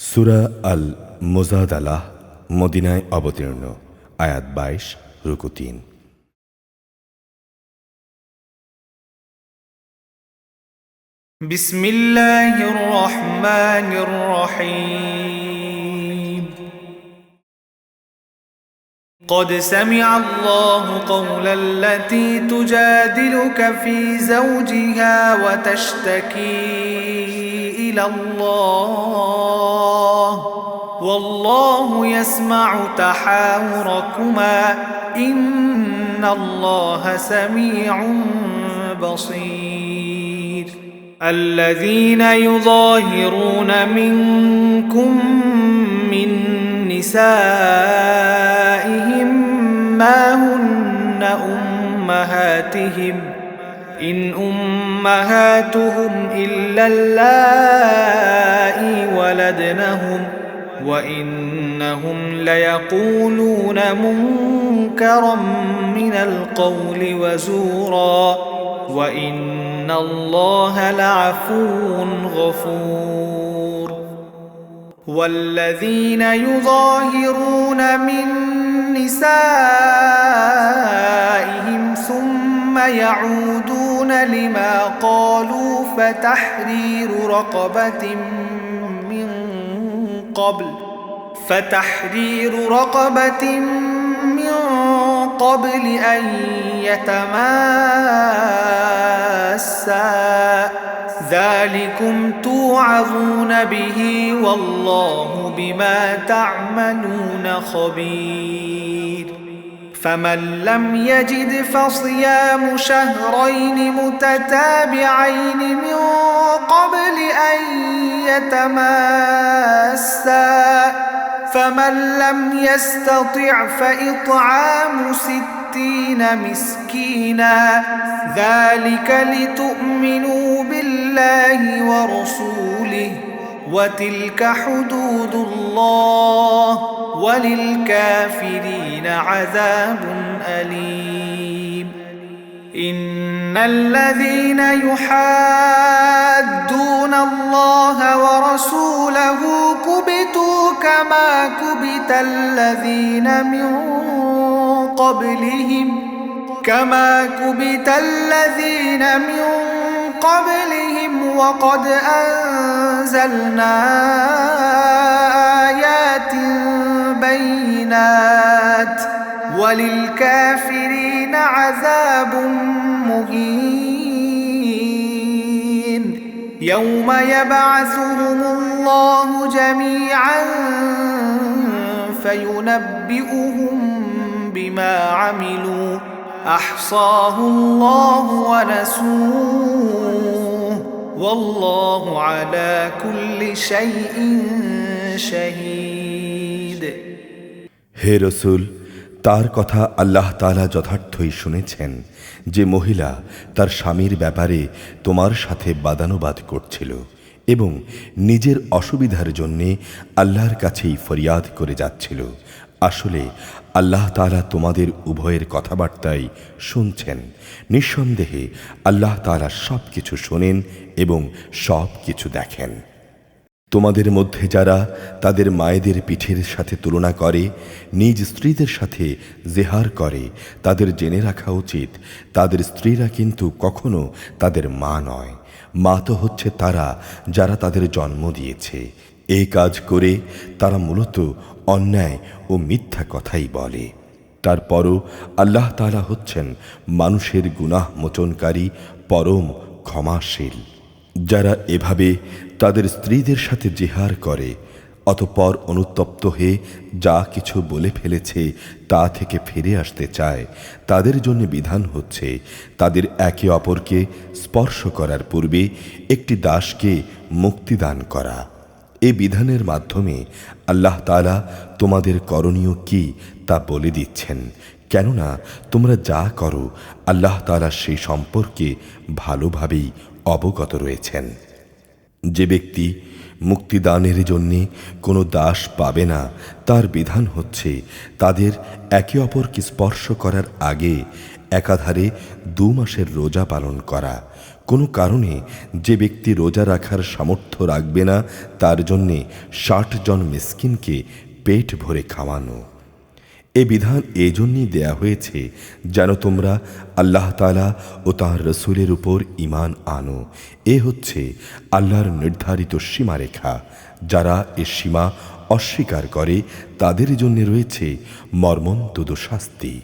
সুরা আল মোজাদালাহ মদিনায় অবতীর্ণ আয়াত বাইশ রুকু তিন بسم الله الرحمن الرحيم قد سمع الله قول التي تجادلك في زوجها وتشتكي إلى الله. والله يسمع تحاوركما. إن الله سميع بصير. الذين يظاهرون منكم من نسائهم ما هن أمهاتهم؟ إن أمهاتهم إلا اللائي ولدنهم وإنهم ليقولون منكرا من القول وزورا وإن الله لعفو غفور والذين يظاهرون من نسائهم ثم يعودون لما قالوا فتحرير رقبة من قبل فتحرير رقبة من قبل أن يتماسا. ذلكم توعظون به والله بما تعملون خبير. فمن لم يجد فصيام شهرين متتابعين من قبل أن يتماسا. فمن لم يستطع فإطعام ستين مسكينا. ذلك لتؤمنوا بالله ورسوله. وتلك حدود الله. وللكافرين عذاب أليم. إن الذين يحادون الله ورسوله كبتوا كما كبت الذين من قبلهم كما كبت الذين من قبلهم وقد أنزلنا بينات وللكافرين عذاب مهين يوم يبعثهم الله جميعا فينبئهم بما عملوا أحصاه الله ونسوه والله على كل شيء شهيد হে রসুল, তার কথা আল্লাহ তালা যথার্থই শুনেছেন যে মহিলা তার স্বামীর ব্যাপারে তোমার সাথে বাদানুবাদ করছিল এবং নিজের অসুবিধার জন্যে আল্লাহর কাছেই ফরিয়াদ করে যাচ্ছিল। আসলে আল্লাহ তালা তোমাদের উভয়ের কথাবার্তাই শুনছেন। নিঃসন্দেহে আল্লাহ তালা সব কিছু শোনেন এবং সব কিছু দেখেন। তোমাদের মধ্যে যারা তাদের মায়েদের পিঠের সাথে তুলনা করে, নিজ স্ত্রীদের সাথে জেহার করে, তাদের জেনে রাখা উচিত, তাদের স্ত্রীরা কিন্তু কখনো তাদের মা নয়। মা তো হচ্ছে তারা যারা তাদের জন্ম দিয়েছে। এই কাজ করে তারা মূলত অন্যায় ও মিথ্যা কথাই বলে। তারপরও আল্লাহ তালা হচ্ছেন মানুষের গুনাহ মোচনকারী, পরম ক্ষমাশীল। যারা এভাবে তাদের স্ত্রীদের সাথে জেহার করে, অতপর অনুতপ্ত হয়ে যা কিছু বলে ফেলেছে তা থেকে ফিরে আসতে চায়। তাদের জন্য বিধান হচ্ছে, তাদের একে অপরকে স্পর্শ করার পূর্বে একটি দাসকে মুক্তিদান করা। এ বিধানের মাধ্যমে আল্লাহ তালা তোমাদের করণীয় কি তা বলে দিচ্ছেন। কেননা তোমরা যা করো, আল্লাহ তালা সেই সম্পর্কে ভালোভাবেই অবগত রয়েছেন। যে ব্যক্তি মুক্তিদানের জন্যে কোনো দাস পাবে না, তার বিধান হচ্ছে তাদের একে অপরকে স্পর্শ করার আগে একাধারে দু মাসের রোজা পালন করা। কোনো কারণে যে ব্যক্তি রোজা রাখার সামর্থ্য রাখবে না, তার জন্যে ষাট জন মিসকিনকে পেট ভরে খাওয়ানো। এ বিধান এজন্যই দেয়া হয়েছে যেন তোমরা আল্লাহ তালা ও তাঁর রসুলের উপর ইমান আনো। এ হচ্ছে আল্লাহর নির্ধারিত সীমারেখা। যারা এ সীমা অস্বীকার করে, তাদের জন্য রয়েছে মর্মন্তুদ শাস্তি।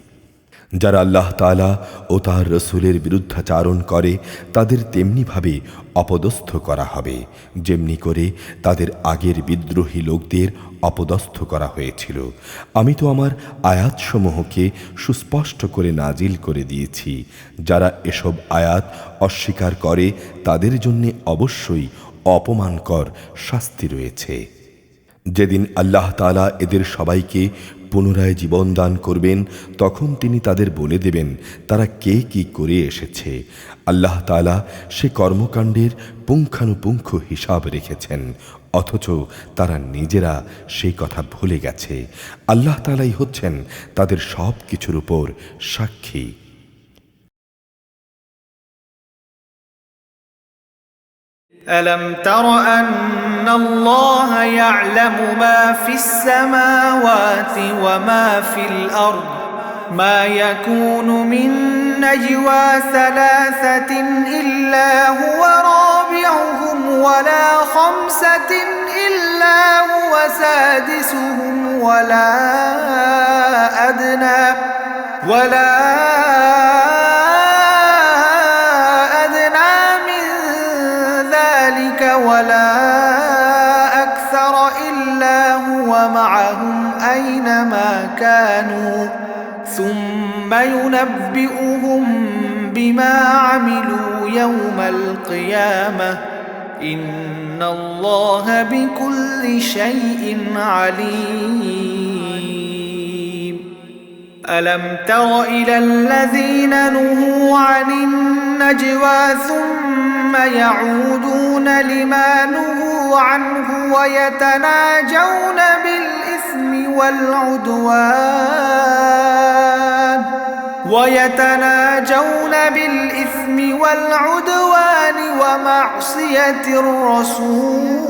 যারা আল্লাহ তালা ও তার রসুলের বিরুদ্ধাচারণ করে, তাদের তেমনিভাবে অপদস্থ করা হবে। যেমনি করে তাদের আগের বিদ্রোহী লোকদের অপদস্থ করা হয়েছিল। আমি তো আমার আয়াতসমূহকে সুস্পষ্ট করে নাজিল করে দিয়েছি। যারা এসব আয়াত অস্বীকার করে, তাদের জন্যে অবশ্যই অপমানকর শাস্তি রয়েছে। যেদিন আল্লাহ তালা এদের সবাইকে পুনরায় জীবন দান করবেন, তখন তিনি তাদের বলে দেবেন, তারা কে কি করে এসেছে। আল্লাহ তালা সে কর্মকাণ্ডের পুঙ্খানুপুঙ্খ হিসাব রেখেছেন, অথচ তারা নিজেরা সেই কথা ভুলে গেছে। আল্লাহ তালাই হচ্ছেন তাদের সব কিছুর উপর সাক্ষী। ألم تر أن الله يعلم ما في السماوات وما في الأرض؟ ما يكون من نجوى ثلاثة إلا هو رابعهم ولا خمسة إلا هو سادسهم ولا أدنى ولا أدنى ينبئهم بما عملوا يوم القيامة. إن الله بكل شيء عليم. ألم تر إلى الذين نهوا عن النجوى ثم يعودون لما نهوا عنه ويتناجون بالإثم والعدوان؟ ويتناجون بالإثم والعدوان ومعصية الرسول.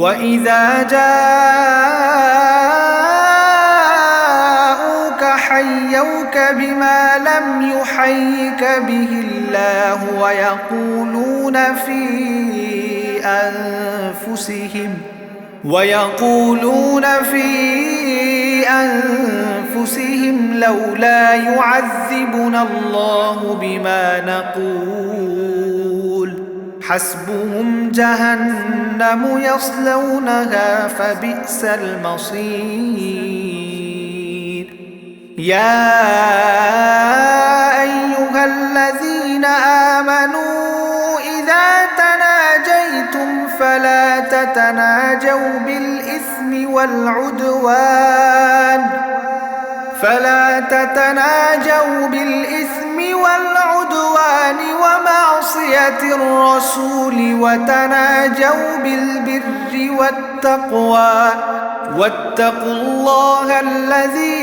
وإذا جاءوك حيوك بما لم يحيك به الله ويقولون في أنفسهم ويقولون في أنفسهم لولا يعذبنا الله بما نقول. حسبهم جهنم يصلونها فبئس المصير. يا أيها الذين آمنوا إذا تناجيتم فلا تتناجوا بالإثم والعدوان. فلا تتناجوا بالإثم والعدوان ومعصية الرسول وتناجوا بالبر والتقوى. واتقوا الله الذي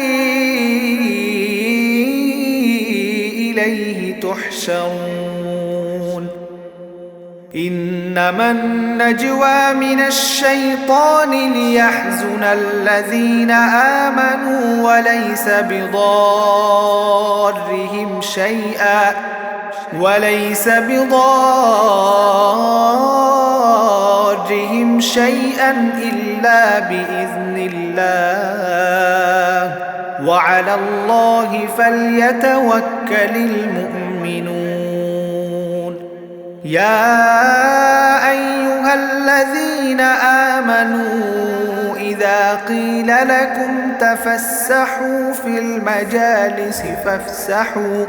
إليه تحشرون. إنما النجوى من الشيطان ليحزن الذين آمنوا وليس بضارهم شيئا وليس بضارهم شيئا إلا بإذن الله. وعلى الله فليتوكل المؤمنون. يا أيها الذين آمنوا إذا قيل لكم تفسحوا في المجالس فافسحوا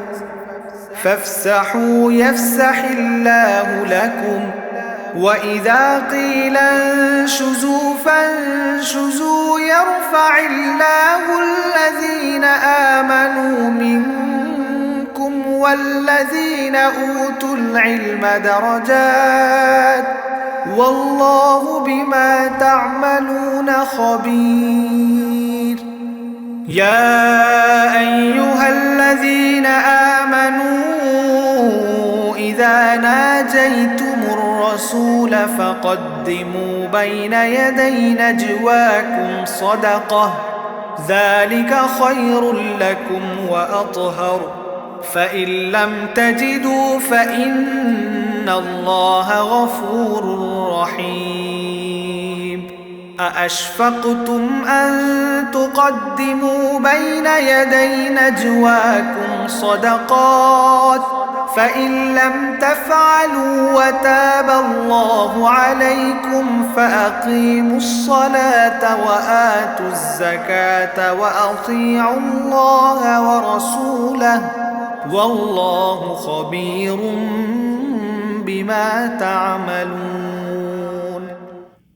فافسحوا يفسح الله لكم. وإذا قيل انشزوا فانشزوا يرفع الله الذين آمنوا منكم والذين أوتوا العلم درجات والله بما تعملون خبير. يا أيها الذين آمنوا وإذا ناجيتم الرسول فقدموا بين يدي نجواكم صدقة. ذلك خير لكم وأطهر. فإن لم تجدوا فإن الله غفور رحيم. أأشفقتم أن تقدموا بين يدي نجواكم صدقات؟ فإن لم تفعلوا وتاب الله عليكم فأقيموا الصلاة وآتوا الزكاة وأطيعوا الله ورسوله. والله خبير بما تعملون.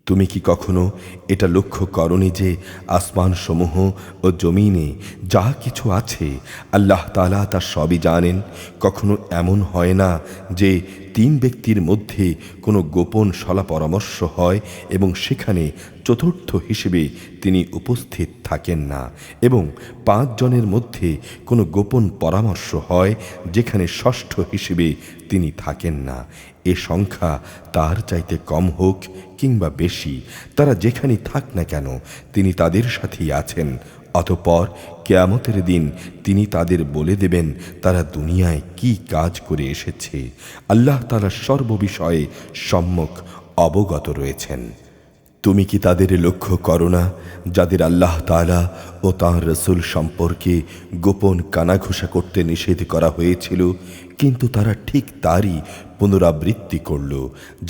তুমি কি কখনো এটা লক্ষ্য করনি যে আসমান সমূহ ও জমিনে যা কিছু আছে আল্লাহ তালা তা সবই জানেন? কখনো এমন হয় না যে তিন ব্যক্তির মধ্যে কোনো গোপন সলা পরামর্শ হয় এবং সেখানে চতুর্থ হিসেবে তিনি উপস্থিত থাকেন না এবং পাঁচজনের মধ্যে কোনো গোপন পরামর্শ হয় যেখানে ষষ্ঠ হিসেবে তিনি থাকেন না। এ সংখ্যা তার চাইতে কম হোক কিংবা বেশি, তারা যেখানে থাক না কেন, তিনি তাদের সাথেই আছেন। অতপর কেয়ামতের দিন তিনি তাদের বলে দেবেন, তারা দুনিয়ায় কি কাজ করে এসেছে। আল্লাহ তারা সর্ববিষয়ে সম্যক অবগত রয়েছেন। তুমি কি তাদের লক্ষ্য করো না, যাদের আল্লাহ তালা ও তাঁর রসুল সম্পর্কে গোপন কানাঘোষা করতে নিষেধ করা হয়েছিল, কিন্তু তারা ঠিক তারই পুনরাবৃত্তি করল,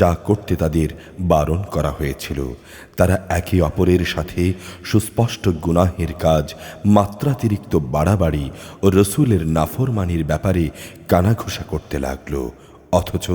যা করতে তাদের বারণ করা হয়েছিল। তারা একে অপরের সাথে সুস্পষ্ট গুনাহের কাজ, মাত্রাতিরিক্ত বাড়াবাড়ি ও রসুলের নাফরমানির ব্যাপারে কানাঘোষা করতে লাগল। অথচ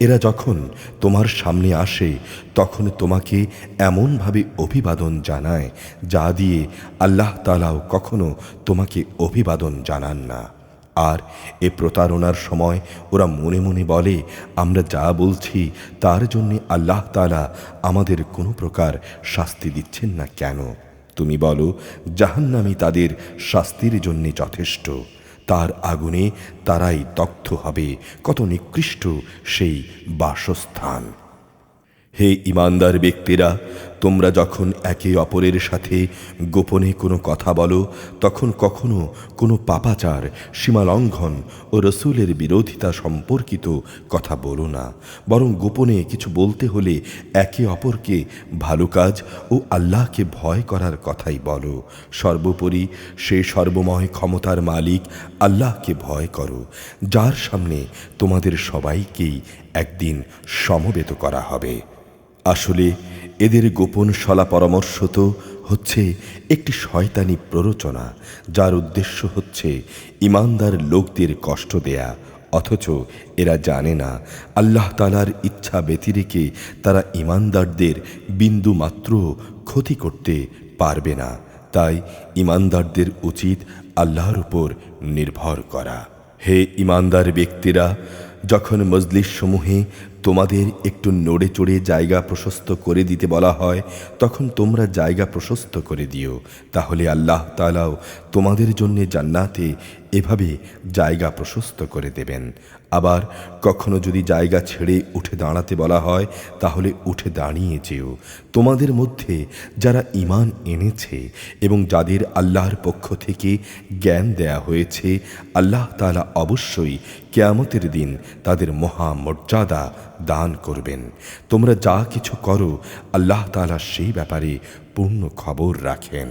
এরা যখন তোমার সামনে আসে, তখন তোমাকে এমনভাবে অভিবাদন জানায়, যা দিয়ে আল্লাহ তালাও কখনো তোমাকে অভিবাদন জানান না। আর এ প্রতারণার সময় ওরা মনে মনে বলে, আমরা যা বলছি, তার জন্যে আল্লাহ তালা আমাদের কোনো প্রকার শাস্তি দিচ্ছেন না কেন? তুমি বলো জাহান্নামি তাদের শাস্তির জন্যে যথেষ্ট। তার আগুনে তারাই দগ্ধ হবে। কত নিকৃষ্ট সেই বাসস্থান। হে ইমানদার ব্যক্তিরা তোমরা যখন একে অপরের সাথে গোপনে কোনো কথা বলো, তখন কখনো কোনো পাপাচার, সীমালঙ্ঘন ও রসুলের বিরোধিতা সম্পর্কিত কথা বলো না। বরং গোপনে কিছু বলতে হলে একে অপরকে ভালো কাজ ও আল্লাহকে ভয় করার কথাই বলো। সর্বোপরি সে সর্বময় ক্ষমতার মালিক আল্লাহকে ভয় করো, যার সামনে তোমাদের সবাইকেই একদিন সমবেত করা হবে। আসলে এদের গোপন সলা পরামর্শ তো হচ্ছে একটি শয়তানি প্ররোচনা, যার উদ্দেশ্য হচ্ছে ইমানদার লোকদের কষ্ট দেয়া। অথচ এরা জানে না, আল্লাহ তালার ইচ্ছা ব্যতিরেকে তারা ইমানদারদের বিন্দু মাত্র ক্ষতি করতে পারবে না। তাই ইমানদারদের উচিত আল্লাহর উপর নির্ভর করা। হে ইমানদার ব্যক্তিরা যখন মজলিস সমূহে তোমাদের একটু নড়ে চড়ে জায়গা প্রশস্ত করে দিতে বলা হয়, তখন তোমরা জায়গা প্রশস্ত করে দিও। তাহলে আল্লাহ তালাও তোমাদের জন্যে জান্নাতে এভাবে জায়গা প্রশস্ত করে দেবেন। আবার কখনো যদি জায়গা ছেড়ে উঠে দাঁড়াতে বলা হয়, তাহলে উঠে দাঁড়িয়ে যেও। তোমাদের মধ্যে যারা ইমান এনেছে এবং যাদের আল্লাহর পক্ষ থেকে জ্ঞান দেয়া হয়েছে, আল্লাহ তালা অবশ্যই কেয়ামতের দিন তাদের মহা মর্যাদা দান করবেন। তোমরা যা কিছু করো, আল্লাহ তালা সেই ব্যাপারে পূর্ণ খবর রাখেন।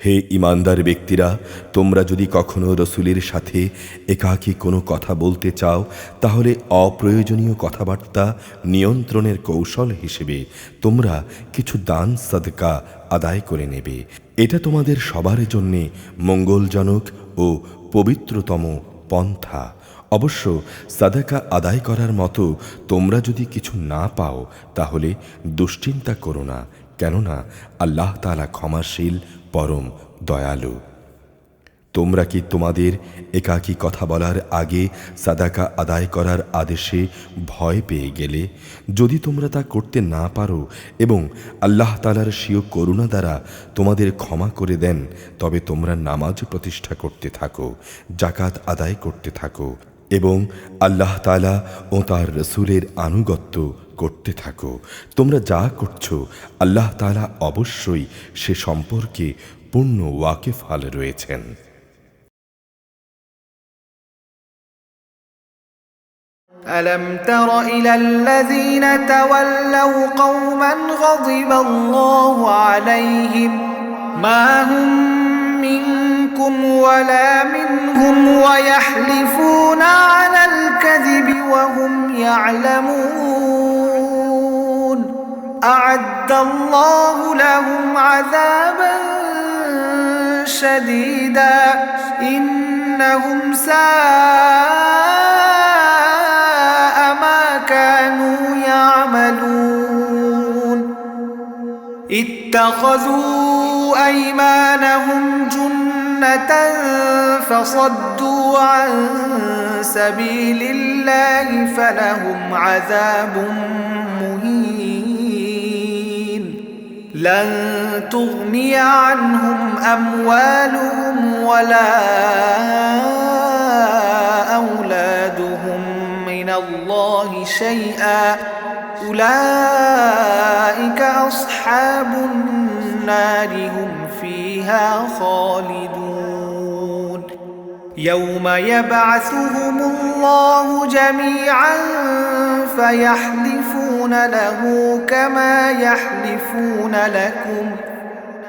হে ইমানদার ব্যক্তিরা, তোমরা যদি কখনো রসুলের সাথে একাকী কোনো কথা বলতে চাও, তাহলে অপ্রয়োজনীয় কথাবার্তা নিয়ন্ত্রণের কৌশল হিসেবে তোমরা কিছু দান সদকা আদায় করে নেবে। এটা তোমাদের সবার জন্যে মঙ্গলজনক ও পবিত্রতম পন্থা। অবশ্য সাদাকা আদায় করার মতো তোমরা যদি কিছু না পাও, তাহলে দুশ্চিন্তা করো না। কেননা আল্লাহ তালা ক্ষমাশীল পরম দয়ালু। তোমরা কি তোমাদের একাকী কথা বলার আগে সাদাকা আদায় করার আদেশে ভয় পেয়ে গেলে? যদি তোমরা তা করতে না পারো এবং আল্লাহ তালার স্বীয় করুণা দ্বারা তোমাদের ক্ষমা করে দেন, তবে তোমরা নামাজ প্রতিষ্ঠা করতে থাকো জাকাত আদায় করতে থাকো। এবং আল্লাহ তালা ও তার রসুলের আনুগত্য করতে থাকো তোমরা যা করছো আল্লাহ তালা অবশ্যই সে সম্পর্কে পূর্ণ ওয়াকেফাল রয়েছেন ألم تر إلى الذين تولوا قوما غضب الله عليهم ما هم منكم ولا منهم ويحلفون على الكذب وهم يعلمون. أعد الله لهم عذابا شديدا. إنهم ساء ما كانوا يعملون. اتخذوا أيمانهم جنة فصدوا عن سبيل الله فلهم عذاب مهين. لن تغني عنهم أموالهم ولا أولادهم من الله شيئا. أولئك أصحاب النار هم فيها خالدون. يوم يبعثهم الله جميعا فيحلفون له كما يحلفون لكم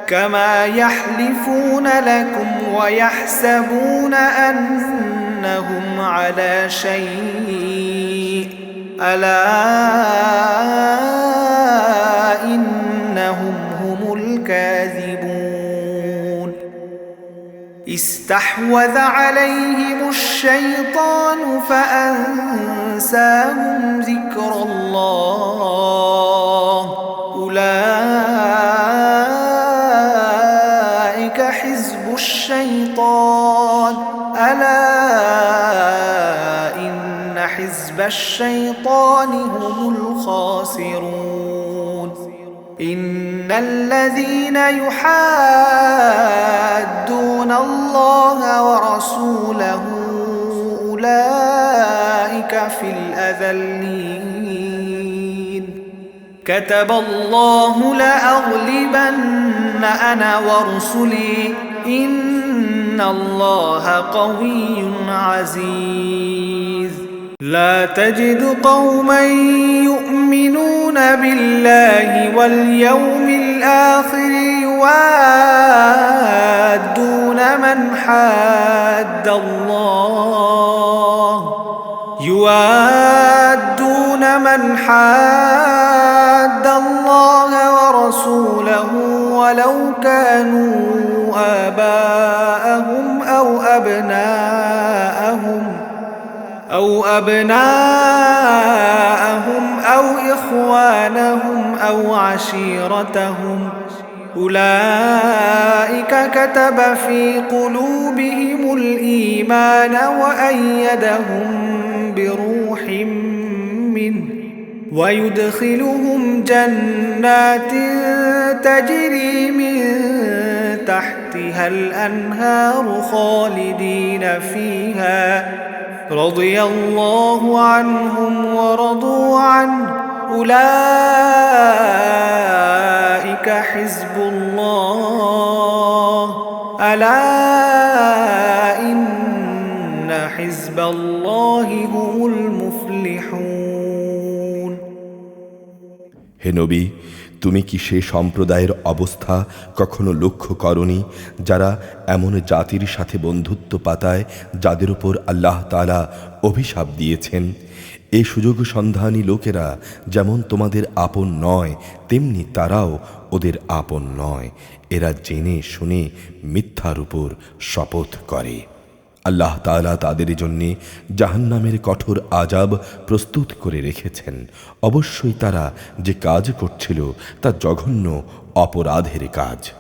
كما يحلفون لكم ويحسبون أنهم على شيء. ألا إنهم هم الكاذبون. استحوذ عليهم الشيطان فأنساهم ذكر الله. أولئك حزب الشيطان. ألا إن حزب الشيطان هم الخاسرون. إن الذين يحادون الله ورسوله أولئك في الأذلين. كتب الله لأغلبن أنا ورسلي. إن الله قوي عزيز. لا تجد قوما يؤمنون بالله واليوم الآخر يوادون من حاد الله يوادون من حاد الله ورسوله ولو كانوا آباءهم أو أبناءهم أو أبناءهم أو إخوانهم أو عشيرتهم أولئك كتب في قلوبهم الإيمان وأيدهم بروح منه ويدخلهم جنات تجري من تحتها الأنهار خالدين فيها رضي الله عنهم ورضوا عنه أولئك حزب الله ألا إن حزب الله هم المفلحون হে নবী তুমি কি সে সম্প্রদায়ের অবস্থা কখনো লক্ষ্য করনি যারা এমন জাতির সাথে বন্ধুত্ব পাতায় যাদের উপর আল্লাহ তালা অভিশাপ দিয়েছেন এই সুযোগ সন্ধানী লোকেরা যেমন তোমাদের আপন নয়, তেমনি তারাও ওদের আপন নয়। এরা জেনে শুনে মিথ্যার উপর শপথ করে। আল্লাহ তালা তাদের জন্য জাহান্নামের কঠোর আজাব প্রস্তুত করে রেখেছেন। অবশ্যই তারা যে কাজ করছিল তা জঘন্য অপরাধের কাজ।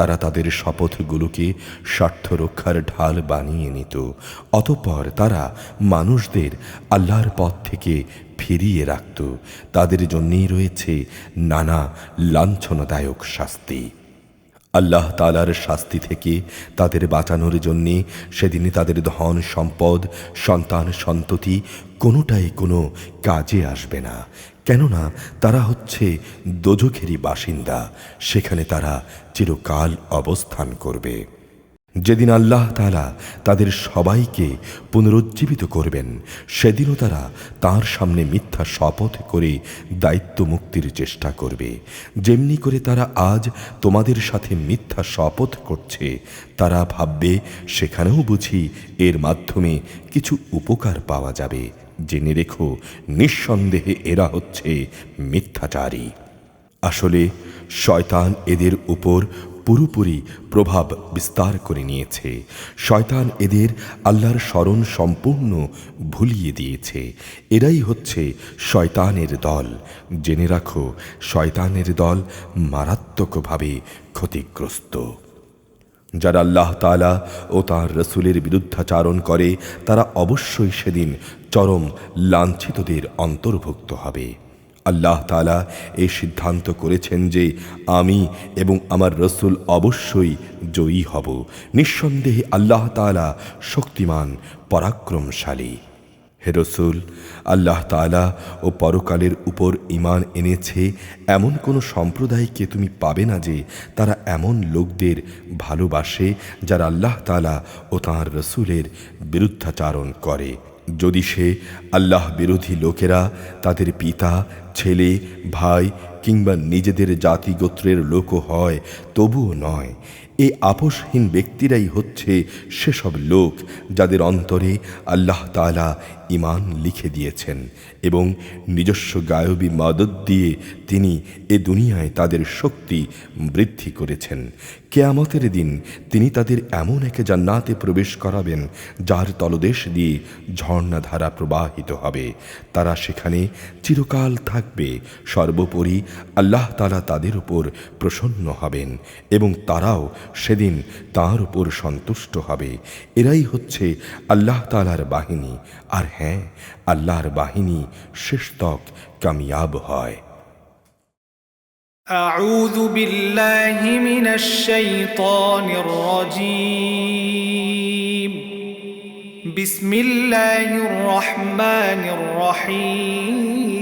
তারা তাদের শপথগুলোকে স্বার্থ রক্ষার ঢাল বানিয়ে নিত। অতঃপর তারা মানুষদের আল্লাহর পথ থেকে ফিরিয়ে রাখত। তাদের জন্যেই রয়েছে নানা লাঞ্ছনদায়ক শাস্তি। আল্লাহ তালার শাস্তি থেকে তাদের বাঁচানোর জন্যে সেদিনে তাদের ধন, সম্পদ, সন্তান, সন্ততি কোনোটাই কোনো কাজে আসবে না। কেননা তারা হচ্ছে দোজখেরই বাসিন্দা, সেখানে তারা চিরকাল অবস্থান করবে। যেদিন আল্লাহ তালা তাদের সবাইকে পুনরুজ্জীবিত করবেন, সেদিনও তারা তার সামনে মিথ্যা শপথ করে দায়িত্ব মুক্তির চেষ্টা করবে। যেমনি করে তারা আজ তোমাদের সাথে মিথ্যা শপথ করছে, তারা ভাববে, সেখানেও বুঝি এর মাধ্যমে কিছু উপকার পাওয়া যাবে। জেনে রেখো, নিঃসন্দেহে এরা হচ্ছে মিথ্যাচারী। আসলে, শয়তান এদের উপর পুরোপুরি প্রভাব বিস্তার করে নিয়েছে। শয়তান এদের আল্লাহর স্মরণ সম্পূর্ণ ভুলিয়ে দিয়েছে। এরাই হচ্ছে শয়তানের দল। জেনে রাখো, শয়তানের দল মারাত্মকভাবে ক্ষতিগ্রস্ত। যারা আল্লাহ তালা ও তার রসুলের বিরুদ্ধাচারণ করে, তারা অবশ্যই সেদিন চরম লাঞ্ছিতদের অন্তর্ভুক্ত হবে। আল্লাহ তালা এই সিদ্ধান্ত করেছেন যে আমি এবং আমার রসুল অবশ্যই জয়ী হব। নিঃসন্দেহে আল্লাহ তালা শক্তিমান, পরাক্রমশালী। হে রসুল, আল্লাহ তালা ও পরকালের উপর ইমান এনেছে, এমন কোনো সম্প্রদায়কে তুমি পাবে না যে তারা এমন লোকদের ভালোবাসে যারা আল্লাহ তালা ও তাঁর রসুলের বিরুদ্ধাচারণ করে। যদি সে আল্লাহ বিরোধী লোকেরা, তাদের পিতা, ছেলে, ভাই কিংবা নিজেদের জাতিগোত্রের লোকও হয়, তবুও নয়। এই আপোষহীন ব্যক্তিরাই হচ্ছে সেসব লোক যাদের অন্তরে আল্লাহ তালা ইমান লিখে দিয়েছেন এবং নিজস্ব গায়বী মদত দিয়ে তিনি এ দুনিয়ায় তাদের শক্তি বৃদ্ধি করেছেন। কেয়ামতের দিন তিনি তাদের এমন এক জান্নাতে প্রবেশ করাবেন যার তলদেশ দিয়ে ঝর্ণাধারা প্রবাহিত হবে। তারা সেখানে চিরকাল থাকবে। সর্বোপরি আল্লাহ তালা তাদের উপর প্রসন্ন হবেন এবং তারাও সেদিন তার উপর সন্তুষ্ট হবে। এরাই হচ্ছে আল্লাহ তালার বাহিনী। আর হ্যাঁ আল্লাহর বাহিনী শেষতক কামিয়াব হয় أعوذ بالله من الشيطان الرجيم بسم الله الرحمن الرحيم